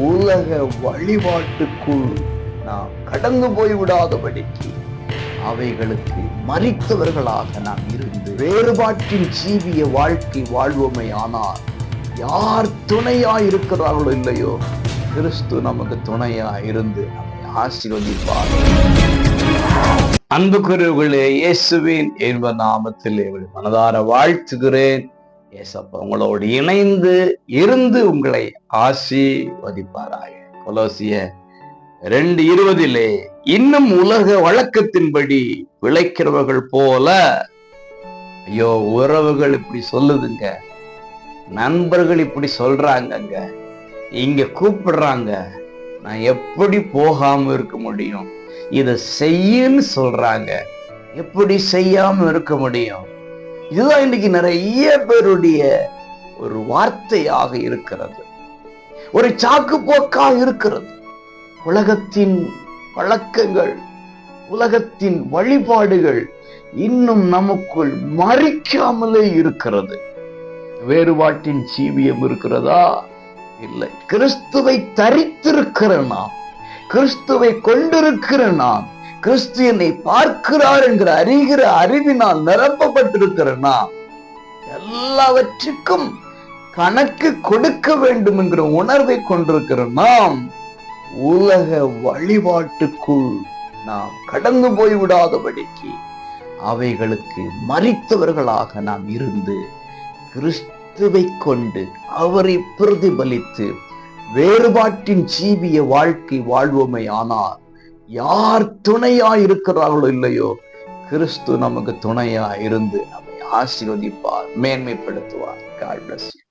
உலக வழிபாட்டுக்குள் நாம் கடந்து போய் விடாதபடிக்கு அவைகளுக்கு மறித்தவர்களாக நாம் இருந்து வேறுபாட்டின் ஜீவிய வாழ்க்கை வாழ்வோமை ஆனால் யார் துணையா இருக்கிறார்களோ இல்லையோ கிறிஸ்து நமக்கு துணையா இருந்து நம்மை ஆசீர்வதிப்பார். அன்புக்குரியவர்களே இயேசுவின் என்ப நாமத்தில் மனதார வாழ்த்துகிறேன். ஏசப்பா உங்களோடு இணைந்து இருந்து உங்களை ஆசீர்வதிப்பாராக. கொலோசிய ரெண்டு இருபதிலே இன்னும் உலக வழக்கத்தின்படி விளைக்கிறவர்கள் போல ஐயோ உறவுகள் இப்படி சொல்லுதுங்க. நண்பர்கள் இப்படி சொல்றாங்கங்க. இங்க கூப்பிடுறாங்க. நான் எப்படி போகாம இருக்க முடியும்? இதை செய்யுன்னு சொல்றாங்க. எப்படி செய்யாம இருக்க முடியும்? இதுதான் இன்னைக்கு நிறைய பேருடைய ஒரு வார்த்தையாக இருக்கிறது. ஒரு சாக்கு போக்காக இருக்கிறது. உலகத்தின் வழக்கங்கள் உலகத்தின் வழிபாடுகள் இன்னும் நமக்குள் மறிக்காமலே இருக்கிறது. வேறுபாட்டின் ஜீவியம் இருக்கிறதா? இல்லை. கிறிஸ்துவை தரித்திருக்கிற நாம் கிறிஸ்துவை கொண்டிருக்கிற நாம் கிறிஸ்து என்னை பார்க்கிறார் என்கிற அறிகிற அறிவினால் நிரப்பப்பட்டிருக்கிற நாம் எல்லாவற்றுக்கும் கணக்கு கொடுக்க வேண்டும் என்கிற உணர்வை கொண்டிருக்கிற நாம் உலக வழிபாட்டுக்குள் நாம் கடந்து போய் விடாதபடிக்கு அவைகளுக்கு மறித்தவர்களாக நாம் இருந்து கிறிஸ்துவை கொண்டு அவரை பிரதிபலித்து வேறுபாட்டின் ஜீவிய வாழ்க்கை வாழ்வோமை ஆனால் யார் துணையா இருக்கிறார்களோ இல்லையோ கிறிஸ்து நமக்கு துணையா இருந்து நம்மை ஆசீர்வதிப்பார் மேன்மைப்படுத்துவார் காட் பிளஸ்.